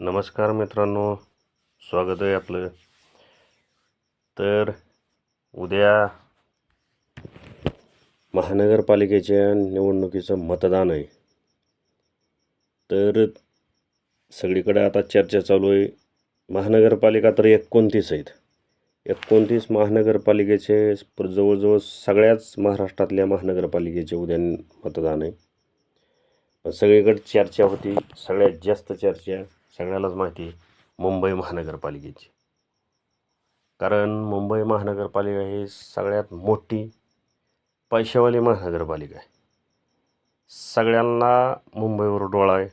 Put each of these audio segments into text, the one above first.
नमस्कार मित्रांनो स्वागत आहे आपलं. तर उद्या महानगरपालिकेच्या निवडणुकीचं मतदान आहे. तर सगळीकडे आता चर्चा चालू आहे. महानगरपालिका तर एकोणतीस आहेत. एकोणतीस महानगरपालिकेचे जवळजवळ सगळ्याच महाराष्ट्रातल्या महानगरपालिकेचे उद्या मतदान आहे. सगळीकडे चर्चा होती सगळ्यात जास्त चर्चा. सगळ्यालाच माहिती आहे मुंबई महानगरपालिकेची. कारण मुंबई महानगरपालिका ही सगळ्यात मोठी पैशावाली महानगरपालिका आहे. सगळ्यांना मुंबईवर डोळा आहे.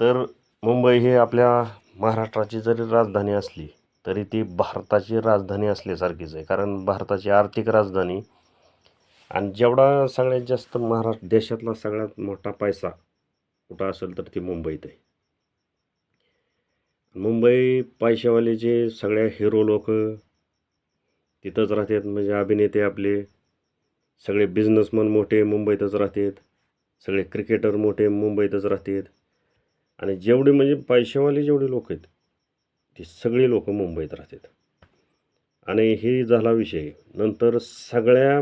तर मुंबई ही आपल्या महाराष्ट्राची जरी राजधानी असली तरी ती भारताची राजधानी असल्यासारखीच आहे. कारण भारताची आर्थिक राजधानी आणि जेवढा सगळ्यात जास्त महाराष्ट्र देशातला सगळ्यात मोठा पैसा कुठं असेल तर ती मुंबईत आहे. मुंबई पैशावाले सगळ्या हिरो लोक तिथंच राहतात म्हणजे अभिनेते आपले सगळे बिझनेसमन मोठे मुंबईतच राहतात सगळे क्रिकेटर मोठे मुंबईतच राहतात. आणि जेवढे म्हणजे पैशावाले जेवढे लोक आहेत ती सगळी लोक मुंबईत राहतात. आणि हे झाला विषय. नंतर सगळ्या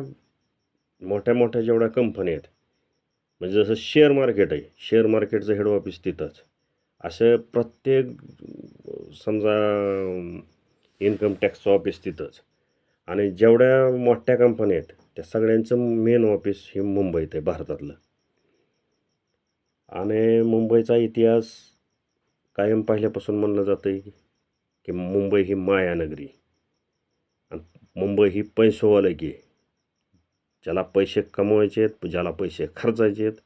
मोठ्या मोठ्या जेवढ्या कंपन्या आहेत म्हणजे जसं शेअर मार्केट आहे शेअर मार्केटचं हेड ऑफिस तिथंच. असं प्रत्येक समजा इन्कम टॅक्सचं ऑफिस तिथंच. आणि जेवढ्या मोठ्या कंपन्या आहेत त्या सगळ्यांचं मेन ऑफिस हे मुंबईत आहे भारतातलं. आणि मुंबईचा इतिहास कायम पहिल्यापासून म्हणलं जातं आहे की मुंबई ही मायानगरी आणि मुंबई ही पैसोवालकी आहे ज्याला पैसे कमवायचे आहेत ज्याला पैसे खर्चायचे आहेत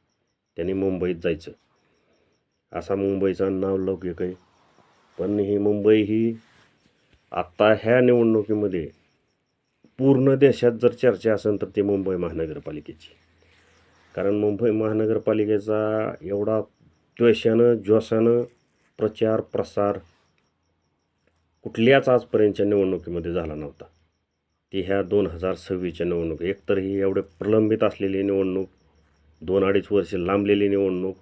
त्यांनी मुंबईत जायचं. असा मुंबईचा नाव लौकिक आहे. पण ही मुंबई ही आत्ता ह्या निवडणुकीमध्ये पूर्ण देशात जर चर्चा असेल तर ती मुंबई महानगरपालिकेची. कारण मुंबई महानगरपालिकेचा एवढा त्वेषानं जोशानं प्रचार प्रसार कुठल्याच आजपर्यंतच्या निवडणुकीमध्ये झाला नव्हता. ती ह्या दोन हजार सव्वीसच्या निवडणूक एकतर ही एवढे प्रलंबित असलेली निवडणूक दोन अडीच वर्ष लांबलेली निवडणूक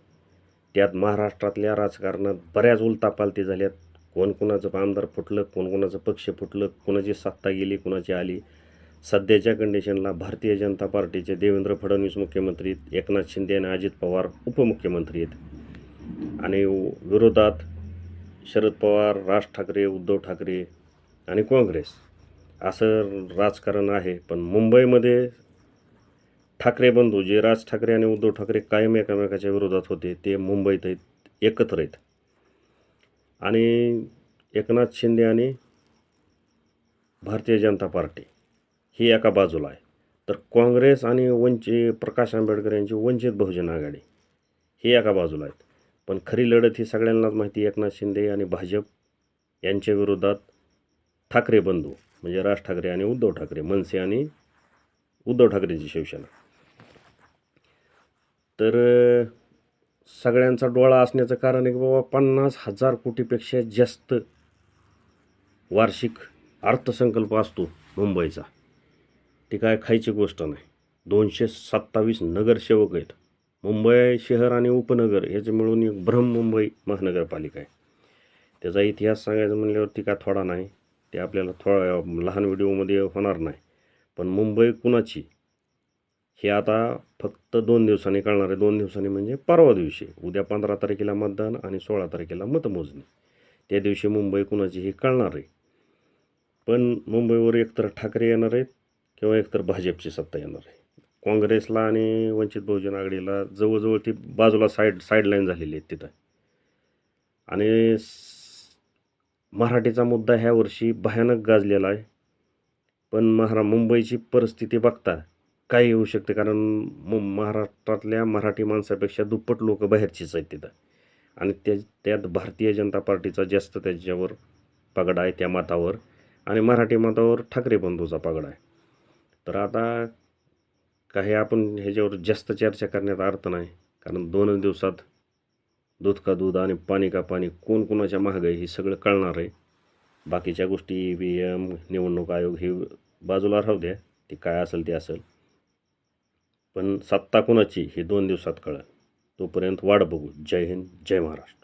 त्यात महाराष्ट्रातल्या राजकारणात बऱ्याच उलतापालती झाल्यात. कोण कोणाचं आमदार फुटलं कोण कोणाचं पक्ष फुटलं कोणाची सत्ता गेली कोणाची आली. सध्याच्या कंडिशनला भारतीय जनता पार्टीचे देवेंद्र फडणवीस मुख्यमंत्री आहेत, एकनाथ शिंदे आणि अजित पवार उपमुख्यमंत्री आहेत. आणि विरोधात शरद पवार राज ठाकरे उद्धव ठाकरे आणि काँग्रेस. असं राजकारण आहे पण मुंबईमध्ये ठाकरे बंधू जे राज ठाकरे आणि उद्धव ठाकरे कायम एकामेकाच्या विरोधात होते ते मुंबईत आहेत एकत्र आहेत. आणि एकनाथ शिंदे आणि भारतीय जनता पार्टी ही एका बाजूला आहे. तर काँग्रेस आणि वंचित प्रकाश आंबेडकर यांची वंचित बहुजन आघाडी ही एका बाजूला आहेत. पण खरी लढत ही सगळ्यांनाच माहिती एकनाथ शिंदे आणि भाजप यांच्या विरोधात ठाकरे बंधू म्हणजे राज ठाकरे आणि उद्धव ठाकरे मनसे आणि उद्धव ठाकरेंची शिवसेना. तर सगळ्यांचा डोळा असण्याचं कारण आहे की बाबा पन्नास हजार कोटीपेक्षा जास्त वार्षिक अर्थसंकल्प असतो मुंबईचा. ती काय खायची गोष्ट नाही. दोनशे सत्तावीस नगरसेवक आहेत. मुंबई शहर आणि उपनगर ह्याचे मिळून एक ब्रह्म मुंबई महानगरपालिका आहे. त्याचा इतिहास सांगायचं म्हणल्यावरती काय थोडा नाही ते आपल्याला थोडा लहान व्हिडिओमध्ये होणार नाही. पण मुंबई कुणाची? हे आता फक्त दोन दिवसांनी कळणार आहे. दोन दिवसांनी म्हणजे परवा दिवशी. उद्या पंधरा तारखेला मतदान आणि सोळा तारखेला मतमोजणी. त्या दिवशी मुंबई कुणाची हे कळणार आहे. पण मुंबईवर एकतर ठाकरे येणार आहेत किंवा एकतर भाजपची सत्ता येणार आहे. काँग्रेसला आणि वंचित बहुजन आघाडीला जवळजवळ ती बाजूला साईड साईडलाईन झालेली आहेत तिथं. आणि मराठीचा मुद्दा ह्या वर्षी भयानक गाजलेला आहे. पण महारा मुंबईची परिस्थिती बघता काही होऊ शकते. कारण मु महाराष्ट्रातल्या मराठी माणसापेक्षा दुप्पट लोक बाहेरचीच आहेत तिथं. आणि त्या त्यात भारतीय जनता पार्टीचा जास्त त्याच्यावर पगडा आहे त्या मतावर. आणि मराठी मतावर ठाकरे बंधूचा पगडा आहे. तर आता काही आपण ह्याच्यावर जास्त चर्चा करण्यात अर्थ नाही. कारण दोनच दिवसात दूध का दूध आणि पाणी का पाणी कोण कोणाच्या महागाई हे सगळं कळणार आहे. बाकीच्या गोष्टी ई व्ही एम निवडणूक आयोग हे बाजूला राहू द्या. ते काय असेल ते असेल. पण सत्ता कोणाची हे दोन दिवसात कळेल. तोपर्यंत वाट बघू. जय हिंद जय महाराष्ट्र.